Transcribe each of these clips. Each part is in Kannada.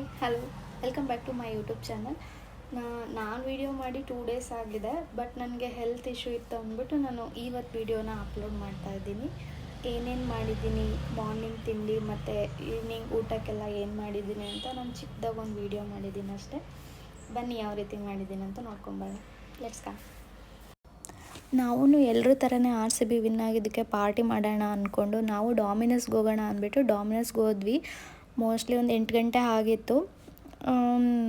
Hi hello welcome back to my YouTube channel ನಾನು ವಿಡಿಯೋ ಮಾಡಿ ಟೂ ಡೇಸ್ ಆಗಿದೆ ಬಟ್ ನನಗೆ ಹೆಲ್ತ್ ಇಶ್ಯೂ ಇತ್ತು ಅಂದ್ಬಿಟ್ಟು ನಾನು ಇವತ್ತು ವಿಡಿಯೋನ ಅಪ್ಲೋಡ್ ಮಾಡ್ತಾ ಇದ್ದೀನಿ. ಏನೇನು ಮಾಡಿದ್ದೀನಿ ಮಾರ್ನಿಂಗ್ ತಿಂಡಿ ಮತ್ತು ಈವ್ನಿಂಗ್ ಊಟಕ್ಕೆಲ್ಲ ಏನು ಮಾಡಿದ್ದೀನಿ ಅಂತ ನಾನು ಚಿಕ್ಕದಾಗ ಒಂದು ವಿಡಿಯೋ ಮಾಡಿದ್ದೀನಿ ಅಷ್ಟೇ. ಬನ್ನಿ ಯಾವ ರೀತಿ ಮಾಡಿದ್ದೀನಿ ಅಂತ ನೋಡ್ಕೊಂಬರೋಣ. ಲೆಟ್ಸ್ ಕಾ ನಾವು ಎಲ್ಲರೂ ಥರನೇ ಆರ್ ಸಿ ಬಿ ವಿನ್ ಆಗಿದ್ದಕ್ಕೆ ಪಾರ್ಟಿ ಮಾಡೋಣ ಅಂದ್ಕೊಂಡು ನಾವು ಡಾಮಿನಸ್ಗೆ ಹೋಗೋಣ ಅಂದ್ಬಿಟ್ಟು ಡಾಮಿನಸ್ಗೆ ಹೋದ್ವಿ ಮೋಸ್ಟ್ಲಿ ಒಂದು ಎಂಟು ಗಂಟೆ ಆಗಿತ್ತು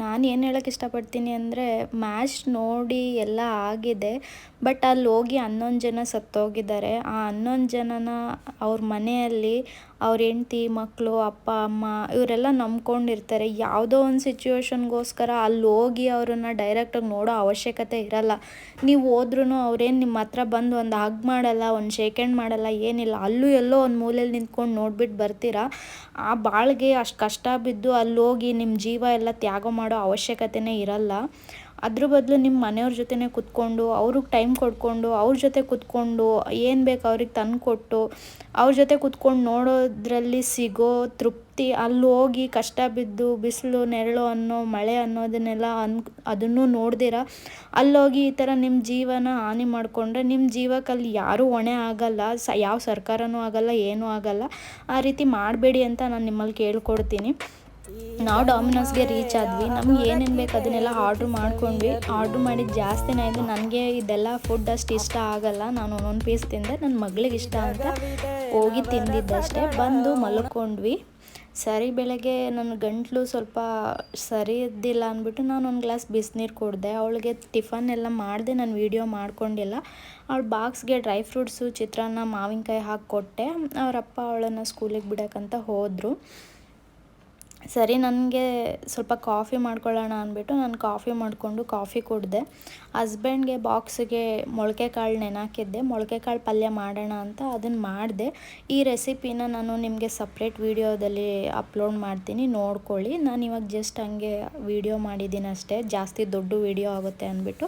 ನಾನು ಏನು ಹೇಳೋಕ್ಕೆ ಇಷ್ಟಪಡ್ತೀನಿ ಅಂದರೆ ಮ್ಯಾಚ್ ನೋಡಿ ಎಲ್ಲ ಆಗಿದೆ ಬಟ್ ಅಲ್ಲಿ ಹೋಗಿ ಹನ್ನೊಂದು ಜನ ಸತ್ತೋಗಿದ್ದಾರೆ. ಆ ಹನ್ನೊಂದು ಜನನ ಅವ್ರ ಮನೆಯಲ್ಲಿ ಅವ್ರ ಹೆಂಡ್ತಿ ಮಕ್ಕಳು ಅಪ್ಪ, ಅಮ್ಮ ಇವರೆಲ್ಲ ನಂಬ್ಕೊಂಡಿರ್ತಾರೆ. ಯಾವುದೋ ಒಂದು ಸಿಚುವೇಶನ್ಗೋಸ್ಕರ ಅಲ್ಲಿ ಹೋಗಿ ಅವ್ರನ್ನ ಡೈರೆಕ್ಟಾಗಿ ನೋಡೋ ಅವಶ್ಯಕತೆ ಇರಲ್ಲ. ನೀವು ಹೋದ್ರೂ ಅವ್ರೇನು ನಿಮ್ಮ ಹತ್ರ ಬಂದು ಒಂದು ಹಗ್ ಮಾಡಲ್ಲ, ಒಂದು ಶೇಕೆಂಡ್ ಮಾಡಲ್ಲ, ಏನಿಲ್ಲ. ಅಲ್ಲೂ ಎಲ್ಲೋ ಒಂದು ಮೂಲೆಯಲ್ಲಿ ನಿಂತ್ಕೊಂಡು ನೋಡ್ಬಿಟ್ಟು ಬರ್ತೀರಾ? ಆ ಬಾಳ್ಗೆ ಅಷ್ಟು ಕಷ್ಟ ಬಿದ್ದು ಅಲ್ಲಿ ಹೋಗಿ ನಿಮ್ಮ ಜೀವ ಎಲ್ಲ ತ್ಯಾಗ ಮಾಡೋ ಅವಶ್ಯಕತೆನೇ ಇರಲ್ಲ. ಅದ್ರ ಬದಲು ನಿಮ್ಮ ಮನೆಯವ್ರ ಜೊತೆನೇ ಕುತ್ಕೊಂಡು, ಅವ್ರಿಗೆ ಟೈಮ್ ಕೊಟ್ಕೊಂಡು ಅವ್ರ ಜೊತೆ ಕುತ್ಕೊಂಡು, ಏನು ಬೇಕು ಅವ್ರಿಗೆ ತಂದು ಕೊಟ್ಟು, ಅವ್ರ ಜೊತೆ ಕುತ್ಕೊಂಡು ನೋಡೋದ್ರಲ್ಲಿ ಸಿಗೋ ತೃಪ್ತಿ, ಅಲ್ಲಿ ಹೋಗಿ ಕಷ್ಟ ಬಿದ್ದು ಬಿಸಿಲು, ನೆರಳು ಅನ್ನೋ, ಮಳೆ ಅನ್ನೋದನ್ನೆಲ್ಲ ಅನ್, ಅದನ್ನು ನೋಡ್ದಿರ. ಅಲ್ಲೋಗಿ ಈ ಥರ ನಿಮ್ಮ ಜೀವನ ಹಾನಿ ಮಾಡಿಕೊಂಡ್ರೆ ನಿಮ್ಮ ಜೀವಕ್ಕೆ ಅಲ್ಲಿ ಯಾರೂ ಹೊಣೆ ಆಗಲ್ಲ, ಸ, ಯಾವ ಸರ್ಕಾರನೂ ಆಗಲ್ಲ, ಏನೂ ಆಗಲ್ಲ. ಆ ರೀತಿ ಮಾಡಬೇಡಿ ಅಂತ ನಾನು ನಿಮ್ಮಲ್ಲಿ ಕೇಳ್ಕೊಡ್ತೀನಿ. ನಾವು ಡಾಮಿನೋಸ್ಗೆ ರೀಚ್ ಆದ್ವಿ. ನಮ್ಗೆ ಏನೇನು ಬೇಕು ಅದನ್ನೆಲ್ಲ ಆರ್ಡ್ರ್ ಮಾಡ್ಕೊಂಡ್ವಿ. ಆರ್ಡ್ರ್ ಮಾಡಿದ ಜಾಸ್ತಿನೇ ಆಯಿತು ನನಗೆ ಇದೆಲ್ಲ ಫುಡ್ ಅಷ್ಟು ಇಷ್ಟ ಆಗಲ್ಲ. ನಾನು ಒಂದೊಂದು ಪೀಸ್ ತಿಂದೆ. ನನ್ನ ಮಗಳಿಗೆ ಇಷ್ಟ ಅಂತ ಹೋಗಿ ತಿಂದಿದ್ದಷ್ಟೇ. ಬಂದು ಮಲ್ಕೊಂಡ್ವಿ. ಸರಿ ಬೆಳಗ್ಗೆ ನನ್ನ ಗಂಟ್ಲು ಸ್ವಲ್ಪ ಸರಿ ಇದ್ದಿಲ್ಲ ಅಂದ್ಬಿಟ್ಟು ನಾನು ಒಂದು ಗ್ಲಾಸ್ ಬಿಸಿನೀರು ಕುಡಿದೆ. ಅವಳಿಗೆ ಟಿಫನ್ ಎಲ್ಲ ಮಾಡಿದೆ. ನಾನು ವೀಡಿಯೋ ಮಾಡ್ಕೊಂಡಿಲ್ಲ. ಅವಳ ಬಾಕ್ಸ್ಗೆ ಡ್ರೈ ಫ್ರೂಟ್ಸು ಚಿತ್ರಾನ್ನ, ಮಾವಿನಕಾಯಿ ಹಾಕಿ ಕೊಟ್ಟೆ. ಅವರಪ್ಪ ಅವಳನ್ನು ಸ್ಕೂಲಿಗೆ ಬಿಡೋಕ್ಕಂತ ಹೋದರು. ಸರಿ, ನನಗೆ ಸ್ವಲ್ಪ ಕಾಫಿ ಮಾಡ್ಕೊಳ್ಳೋಣ ಅಂದ್ಬಿಟ್ಟು ನಾನು ಕಾಫಿ ಮಾಡಿಕೊಂಡು ಕಾಫಿ ಕುಡಿದೆ. ಹಸ್ಬೆಂಡ್ಗೆ ಬಾಕ್ಸಿಗೆ ಮೊಳಕೆ ಕಾಳು ನೆನಾಕಿದ್ದೆ. ಮೊಳಕೆ ಕಾಳು ಪಲ್ಯ ಮಾಡೋಣ ಅಂತ ಅದನ್ನು ಮಾಡಿದೆ. ಈ ರೆಸಿಪಿನ ನಾನು ನಿಮಗೆ ಸಪ್ರೇಟ್ ವೀಡಿಯೋದಲ್ಲಿ ಅಪ್ಲೋಡ್ ಮಾಡ್ತೀನಿ, ನೋಡ್ಕೊಳ್ಳಿ. ನಾನು ಇವಾಗ ಜಸ್ಟ್ ಹಂಗೆ ವೀಡಿಯೋ ಮಾಡಿದ್ದೀನಿ ಅಷ್ಟೇ. ಜಾಸ್ತಿ ದೊಡ್ಡ ವೀಡಿಯೋ ಆಗುತ್ತೆ ಅಂದ್ಬಿಟ್ಟು.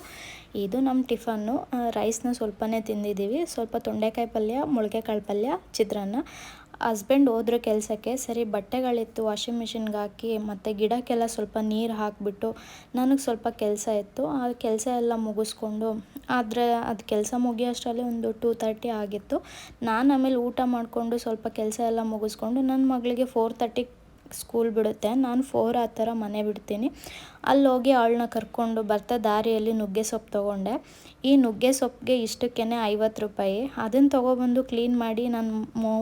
ಇದು ನಮ್ಮ ಟಿಫನ್ನು. ರೈಸ್ನ ಸ್ವಲ್ಪನೇ ತಿಂದಿದ್ದೀವಿ ಸ್ವಲ್ಪ ತೊಂಡೆಕಾಯಿ ಪಲ್ಯ ಮೊಳಕೆ ಕಾಳು ಪಲ್ಯ, ಚಿತ್ರಾನ್ನ. ಹಸ್ಬೆಂಡ್ ಹೋದ್ರೆ ಕೆಲಸಕ್ಕೆ ಸರಿ ಬಟ್ಟೆಗಳಿತ್ತು ವಾಷಿಂಗ್ ಮಿಷಿನ್ಗೆ ಹಾಕಿ ಮತ್ತು ಗಿಡಕ್ಕೆಲ್ಲ ಸ್ವಲ್ಪ ನೀರು ಹಾಕಿಬಿಟ್ಟು ನನಗೆ ಸ್ವಲ್ಪ ಕೆಲಸ ಇತ್ತು. ಆ ಕೆಲಸ ಎಲ್ಲ ಮುಗಿಸ್ಕೊಂಡು ಆದರೆ ಅದು ಕೆಲಸ ಮುಗಿಯೋಷ್ಟರಲ್ಲಿ ಒಂದು ಟೂ ತರ್ಟಿ ಆಗಿತ್ತು. ನಾನು ಆಮೇಲೆ ಊಟ ಮಾಡಿಕೊಂಡು ಸ್ವಲ್ಪ ಕೆಲಸ ಎಲ್ಲ ಮುಗಿಸ್ಕೊಂಡು ನನ್ನ ಮಗಳಿಗೆ ಫೋರ್ ತರ್ಟಿಗೆ ಸ್ಕೂಲ್ ಬಿಡುತ್ತೆ. ನಾನು ಫೋರ್ ಆ ಥರ ಮನೆ ಬಿಡ್ತೀನಿ. ಅಲ್ಲಿ ಹೋಗಿ ಅವಳನ್ನ ಕರ್ಕೊಂಡು ಬರ್ತಾ ದಾರಿಯಲ್ಲಿ ನುಗ್ಗೆ ಸೊಪ್ಪು ತೊಗೊಂಡೆ. ಈ ನುಗ್ಗೆ ಸೊಪ್ಪಿಗೆ ಇಷ್ಟಕ್ಕೇ ಐವತ್ತು ರೂಪಾಯಿ. ಅದನ್ನು ತೊಗೊಬಂದು ಕ್ಲೀನ್ ಮಾಡಿ ನಾನು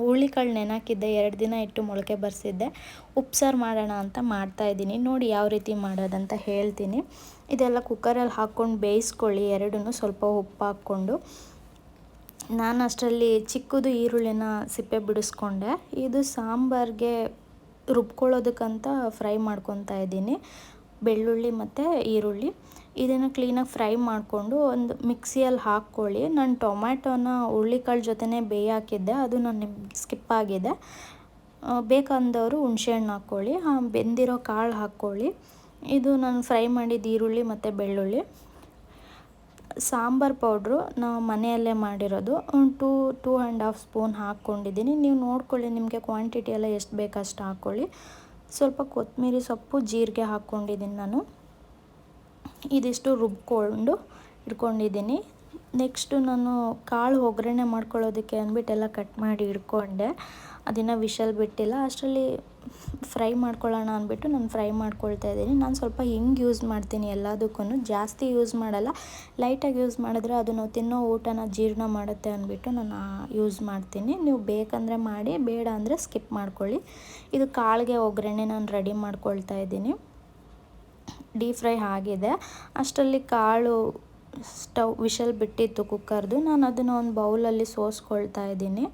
ಹುಳಿಕಾಳು ನೆನಾಕಿದ್ದೆ ಎರಡು ದಿನ ಇಟ್ಟು ಮೊಳಕೆ ಬರೆಸಿದ್ದೆ. ಉಪ್ಸಾರು ಮಾಡೋಣ ಅಂತ ಮಾಡ್ತಾಯಿದ್ದೀನಿ ನೋಡಿ ಯಾವ ರೀತಿ ಮಾಡೋದಂತ ಹೇಳ್ತೀನಿ. ಇದೆಲ್ಲ ಕುಕ್ಕರಲ್ಲಿ ಹಾಕ್ಕೊಂಡು ಬೇಯಿಸ್ಕೊಳ್ಳಿ. ಎರಡೂ ಸ್ವಲ್ಪ ಉಪ್ಪು ಹಾಕ್ಕೊಂಡು. ನಾನು ಅಷ್ಟರಲ್ಲಿ ಚಿಕ್ಕದು ಈರುಳ್ಳಿನ ಸಿಪ್ಪೆ ಬಿಡಿಸ್ಕೊಂಡೆ. ಇದು ಸಾಂಬಾರಿಗೆ ರುಬ್ಕೊಳ್ಳೋದಕ್ಕಂತ ಫ್ರೈ ಮಾಡ್ಕೊತಾ ಇದ್ದೀನಿ. ಬೆಳ್ಳುಳ್ಳಿ ಮತ್ತು ಈರುಳ್ಳಿ. ಇದನ್ನು ಕ್ಲೀನಾಗಿ ಫ್ರೈ ಮಾಡಿಕೊಂಡು ಒಂದು ಮಿಕ್ಸಿಯಲ್ಲಿ ಹಾಕ್ಕೊಳ್ಳಿ. ನಾನು ಟೊಮ್ಯಾಟೋನ ಹುರುಳಿಕಾಳು ಜೊತೆನೇ ಬೇಯಾಕಿದ್ದೆ ಅದು ನಾನು ಸ್ಕಿಪ್ ಆಗಿದೆ. ಬೇಕಂದವರು ಹುಣಸೆಹಣ್ಣು ಹಾಕ್ಕೊಳ್ಳಿ. ಬೆಂದಿರೋ ಕಾಳು ಹಾಕ್ಕೊಳ್ಳಿ. ಇದು ನಾನು ಫ್ರೈ ಮಾಡಿದ ಈರುಳ್ಳಿ ಮತ್ತು ಬೆಳ್ಳುಳ್ಳಿ. ಸಾಂಬಾರು ಪೌಡ್ರು ನಾವು ಮನೆಯಲ್ಲೇ ಮಾಡಿರೋದು. ಒಂದು two two and half spoon ಹಾಕ್ಕೊಂಡಿದ್ದೀನಿ. ನೀವು ನೋಡ್ಕೊಳ್ಳಿ, ನಿಮಗೆ ಕ್ವಾಂಟಿಟಿ ಎಲ್ಲ ಎಷ್ಟು ಬೇಕು ಅಷ್ಟು ಹಾಕ್ಕೊಳ್ಳಿ. ಸ್ವಲ್ಪ ಕೊತ್ತಂಬರಿ ಸೊಪ್ಪು, ಜೀರಿಗೆ ಹಾಕ್ಕೊಂಡಿದ್ದೀನಿ ನಾನು. ಇದಿಷ್ಟು ರುಬ್ಕೊಂಡು ಇಟ್ಕೊಂಡಿದ್ದೀನಿ. ನೆಕ್ಸ್ಟು ನಾನು ಕಾಳು ಒಗ್ಗರಣೆ ಮಾಡ್ಕೊಳ್ಳೋದಕ್ಕೆ ಅಂದ್ಬಿಟ್ಟೆಲ್ಲ ಕಟ್ ಮಾಡಿ ಇಟ್ಕೊಂಡೆ. ಅದನ್ನು ವಿಷಲ್ ಬಿಟ್ಟಿಲ್ಲ. ಅಷ್ಟರಲ್ಲಿ ಫ್ರೈ ಮಾಡ್ಕೊಳ್ಳೋಣ ಅಂದ್ಬಿಟ್ಟು ನಾನು ಫ್ರೈ ಮಾಡ್ಕೊಳ್ತಾ ಇದ್ದೀನಿ. ನಾನು ಸ್ವಲ್ಪ ಹಿಂಗೆ ಯೂಸ್ ಮಾಡ್ತೀನಿ ಎಲ್ಲದಕ್ಕೂ ಜಾಸ್ತಿ ಯೂಸ್ ಮಾಡಲ್ಲ. ಲೈಟಾಗಿ ಯೂಸ್ ಮಾಡಿದ್ರೆ ಅದು ನಾವು ತಿನ್ನೋ ಊಟನ ಜೀರ್ಣ ಮಾಡುತ್ತೆ ಅಂದ್ಬಿಟ್ಟು ನಾನು ಯೂಸ್ ಮಾಡ್ತೀನಿ. ನೀವು ಬೇಕಂದರೆ ಮಾಡಿ, ಬೇಡ ಅಂದರೆ ಸ್ಕಿಪ್ ಮಾಡ್ಕೊಳ್ಳಿ. ಇದು ಕಾಳಿಗೆ ಒಗ್ಗರಣೆ ನಾನು ರೆಡಿ ಮಾಡ್ಕೊಳ್ತಾ ಇದ್ದೀನಿ. ಡೀಪ್ ಫ್ರೈ ಆಗಿದೆ. ಅಷ್ಟರಲ್ಲಿ ಕಾಳು ಸ್ಟವ್ ವಿಷಲ್ ಬಿಟ್ಟಿತ್ತು ಕುಕ್ಕರ್ದು. ನಾನು ಅದನ್ನು ಒಂದು ಬೌಲಲ್ಲಿ ಸೋಸ್ಕೊಳ್ತಾ ಇದ್ದೀನಿ.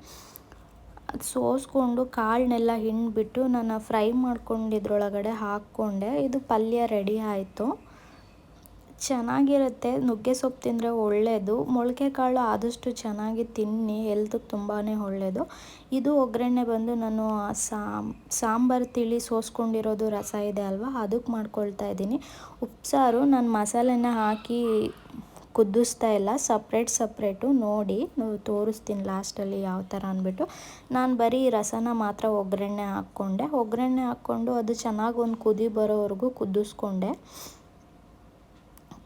ಅದು ಸೋಸ್ಕೊಂಡು ಕಾಳನ್ನೆಲ್ಲ ಹಿಂಡ್ಬಿಟ್ಟು ನಾನು ಫ್ರೈ ಮಾಡ್ಕೊಂಡಿದ್ರೊಳಗಡೆ ಹಾಕ್ಕೊಂಡೆ. ಇದು ಪಲ್ಯ ರೆಡಿ ಆಯಿತು. ಚೆನ್ನಾಗಿರುತ್ತೆ. ನುಗ್ಗೆ ಸೊಪ್ಪು ತಿಂದರೆ ಒಳ್ಳೆಯದು ಮೊಳಕೆ ಕಾಳು ಆದಷ್ಟು ಚೆನ್ನಾಗಿ ತಿನ್ನಿ. ಹೆಲ್ತಿಗೆ ತುಂಬಾ ಒಳ್ಳೆಯದು ಇದು ಒಗ್ಗರಣೆ ಬಂದು ನಾನು ಸಾಂಬಾರು ತಿಳಿ ಸೋಸ್ಕೊಂಡಿರೋದು ರಸ ಇದೆ ಅಲ್ವಾ? ಅದಕ್ಕೆ ಮಾಡ್ಕೊಳ್ತಾ ಇದ್ದೀನಿ. ಉಪ್ಸಾರು, ನಾನು ಮಸಾಲೆನ ಹಾಕಿ ಕುದಿಸ್ತಾ ಇಲ್ಲ. ಸಪ್ರೇಟ್, ಸಪ್ರೇಟು ನೋಡಿ ತೋರಿಸ್ತೀನಿ ಲಾಸ್ಟಲ್ಲಿ ಯಾವ ಥರ ಅಂದ್ಬಿಟ್ಟು. ನಾನು ಬರೀ ರಸನ ಮಾತ್ರ ಒಗ್ಗರಣೆ ಹಾಕ್ಕೊಂಡೆ. ಒಗ್ಗರಣೆ ಹಾಕ್ಕೊಂಡು ಅದು ಚೆನ್ನಾಗಿ ಒಂದು ಕುದಿ ಬರೋವರೆಗೂ ಕುದಿಸ್ಕೊಂಡೆ.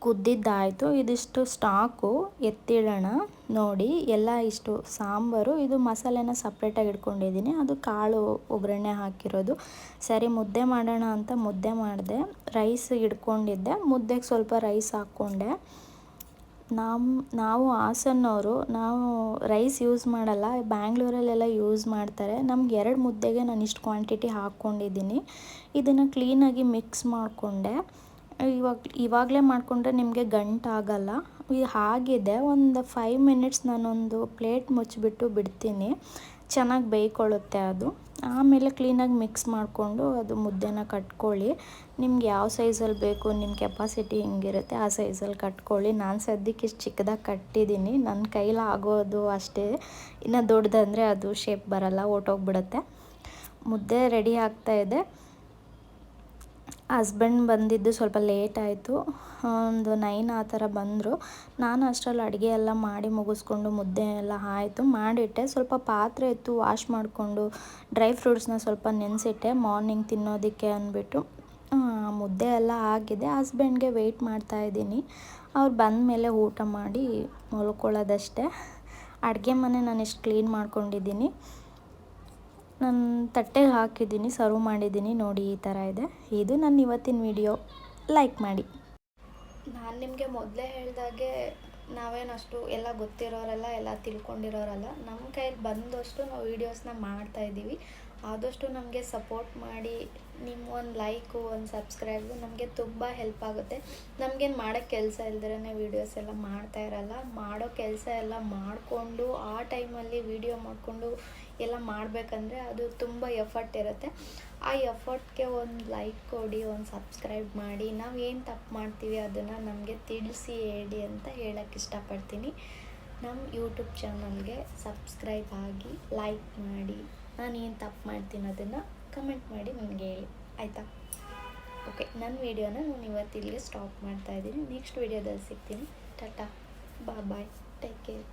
ಕುದ್ದಿದ್ದಾಯಿತು. ಇದಿಷ್ಟು ಸ್ಟಾಕು ಎತ್ತಿಡೋಣ. ನೋಡಿ, ಎಲ್ಲ ಇಷ್ಟು ಸಾಂಬಾರು. ಇದು ಮಸಾಲೆನ ಸಪ್ರೇಟಾಗಿ ಇಟ್ಕೊಂಡಿದ್ದೀನಿ. ಅದು ಕಾಳು ಒಗ್ಗರಣೆ ಹಾಕಿರೋದು. ಸರಿ, ಮುದ್ದೆ ಮಾಡೋಣ ಅಂತ ಮುದ್ದೆ ಮಾಡಿದೆ. ರೈಸ್ ಇಟ್ಕೊಂಡಿದ್ದೆ. ಮುದ್ದೆಗೆ ಸ್ವಲ್ಪ ರೈಸ್ ಹಾಕ್ಕೊಂಡೆ. ನಮ್ಮ ನಾವು ಹಾಸನ್ನವರು ನಾವು ರೈಸ್ ಯೂಸ್ ಮಾಡಲ್ಲ, ಬ್ಯಾಂಗ್ಳೂರಲ್ಲೆಲ್ಲ ಯೂಸ್ ಮಾಡ್ತಾರೆ. ನಮ್ಗೆ ಎರಡು ಮುದ್ದೆಗೆ ನಾನು ಇಷ್ಟು ಕ್ವಾಂಟಿಟಿ ಹಾಕ್ಕೊಂಡಿದ್ದೀನಿ. ಇದನ್ನು ಕ್ಲೀನಾಗಿ ಮಿಕ್ಸ್ ಮಾಡಿಕೊಂಡೆ. ಇವಾಗ, ಇವಾಗಲೇ ಮಾಡಿಕೊಂಡ್ರೆ ನಿಮಗೆ ಗಂಟಾಗಲ್ಲ ಇದು ಆಗಿದೆ ಒಂದು ಫೈವ್ ಮಿನಿಟ್ಸ್ ನಾನೊಂದು ಪ್ಲೇಟ್ ಮುಚ್ಚಿಬಿಟ್ಟು ಬಿಡ್ತೀನಿ. ಚೆನ್ನಾಗಿ ಬೇಯ್ಕೊಳ್ಳುತ್ತೆ ಅದು. ಆಮೇಲೆ ಕ್ಲೀನಾಗಿ ಮಿಕ್ಸ್ ಮಾಡಿಕೊಂಡು ಅದು ಮುದ್ದೆನ ಕಟ್ಕೊಳ್ಳಿ. ನಿಮ್ಗೆ ಯಾವ ಸೈಜಲ್ಲಿ ಬೇಕು, ನಿಮ್ಮ ಕೆಪಾಸಿಟಿ ಹೆಂಗಿರುತ್ತೆ ಆ ಸೈಜಲ್ಲಿ ಕಟ್ಕೊಳ್ಳಿ. ನಾನು ಸದ್ಯಕ್ಕೆ ಇಷ್ಟು ಚಿಕ್ಕದಾಗಿ ಕಟ್ಟಿದ್ದೀನಿ. ನನ್ನ ಕೈಲಿ ಆಗೋದು ಅಷ್ಟೇ. ಇನ್ನು ದೊಡ್ಡದಂದರೆ ಅದು ಶೇಪ್ ಬರಲ್ಲ ಓಟೋಗ್ಬಿಡುತ್ತೆ ಮುದ್ದೆ ರೆಡಿ ಆಗ್ತಾಯಿದೆ ಹಸ್ಬೆಂಡ್ ಬಂದಿದ್ದು ಸ್ವಲ್ಪ ಲೇಟ್ ಆಯಿತು. ಒಂದು ನೈನ್ ಆ ಥರ ಬಂದರು. ನಾನು ಅಷ್ಟರಲ್ಲಿ ಅಡುಗೆ ಎಲ್ಲ ಮಾಡಿ ಮುಗಿಸ್ಕೊಂಡು ಮುದ್ದೆ ಎಲ್ಲ ಆಯಿತು. ಮಾಡಿಟ್ಟೆ. ಸ್ವಲ್ಪ ಪಾತ್ರೆ ಇತ್ತು ವಾಶ್ ಮಾಡಿಕೊಂಡು ಡ್ರೈ ಫ್ರೂಟ್ಸ್ನ ಸ್ವಲ್ಪ ನೆನೆಸಿಟ್ಟೆ. ಮಾರ್ನಿಂಗ್ ತಿನ್ನೋದಕ್ಕೆ ಅಂದ್ಬಿಟ್ಟು ಮುದ್ದೆ ಎಲ್ಲ ಆಗಿದೆ. ಹಸ್ಬೆಂಡ್ಗೆ ವೆಯ್ಟ್ ಮಾಡ್ತಾಯಿದ್ದೀನಿ ಅವ್ರು ಬಂದ ಮೇಲೆ ಊಟ ಮಾಡಿ ಮಲ್ಕೊಳ್ಳೋದಷ್ಟೇ. ಅಡುಗೆ ಮನೆ ನಾನು ಎಷ್ಟು ಕ್ಲೀನ್ ಮಾಡ್ಕೊಂಡಿದ್ದೀನಿ. ನಾನು ತಟ್ಟೆಗೆ ಹಾಕಿದ್ದೀನಿ ಸರ್ವ್ ಮಾಡಿದ್ದೀನಿ, ನೋಡಿ ಈ ಥರ ಇದೆ. ಇದು ನನ್ನ ಇವತ್ತಿನ ವಿಡಿಯೋ ಲೈಕ್ ಮಾಡಿ. ನಾನು ನಿಮಗೆ ಮೊದಲೇ ಹೇಳಿದಾಗೆ ನಾವೇನಷ್ಟು ಎಲ್ಲ ಗೊತ್ತಿರೋರೆಲ್ಲ, ಎಲ್ಲ ತಿಳ್ಕೊಂಡಿರೋರಲ್ಲ ನಮ್ಮ ಕೈಯಲ್ಲಿ ಬಂದಷ್ಟು ನಾವು ವೀಡಿಯೋಸ್ನ ಮಾಡ್ತಾಯಿದ್ದೀವಿ ಆದಷ್ಟು ನಮಗೆ ಸಪೋರ್ಟ್ ಮಾಡಿ ನಿಮ್ಮ ಒಂದು ಲೈಕು ಒಂದು ಸಬ್ಸ್ಕ್ರೈಬು ನಮಗೆ ತುಂಬ ಹೆಲ್ಪ್ ಆಗುತ್ತೆ. ನಮಗೇನು ಮಾಡೋಕ್ಕೆ ಕೆಲಸ ಇಲ್ದಿರೇ ವೀಡಿಯೋಸ್ ಎಲ್ಲ ಮಾಡ್ತಾ ಇರಲ್ಲ. ಮಾಡೋ ಕೆಲಸ ಎಲ್ಲ ಮಾಡಿಕೊಂಡು, ಆ ಟೈಮಲ್ಲಿ ವೀಡಿಯೋ ಮಾಡಿಕೊಂಡು ಎಲ್ಲ ಮಾಡಬೇಕಂದ್ರೆ ಅದು ತುಂಬ ಎಫರ್ಟ್ ಇರುತ್ತೆ. ಆ ಎಫರ್ಟ್ಗೆ ಒಂದು ಲೈಕ್ ಕೊಡಿ, ಒಂದು ಸಬ್ಸ್ಕ್ರೈಬ್ ಮಾಡಿ. ನಾವು ಏನು ತಪ್ಪು ಮಾಡ್ತೀವಿ ಅದನ್ನು ನಮಗೆ ತಿಳಿಸಿ, ಹೇಳಿ ಅಂತ ಹೇಳೋಕ್ಕೆ ಇಷ್ಟಪಡ್ತೀನಿ. ನಮ್ಮ ಯೂಟ್ಯೂಬ್ ಚಾನಲ್ಗೆ ಸಬ್ಸ್ಕ್ರೈಬ್ ಆಗಿ ಲೈಕ್ ಮಾಡಿ. ನಾನು ಏನು ತಪ್ಪು ಮಾಡ್ತೀನಿ ಅದನ್ನು ಕಮೆಂಟ್ ಮಾಡಿ ನನಗೆ ಹೇಳಿ. ಆಯಿತಾ? ಓಕೆ ನನ್ನ ವೀಡಿಯೋನ ನಾನು ಇವತ್ತು ಇಲ್ಲಿಗೆ ಸ್ಟಾಪ್ ಮಾಡ್ತಾಯಿದ್ದೀನಿ ನೆಕ್ಸ್ಟ್ ವೀಡಿಯೋದಲ್ಲಿ ಸಿಗ್ತೀನಿ. ಟಾಟಾ ಬಾ ಬಾಯ್ ಟೇಕ್ ಕೇರ್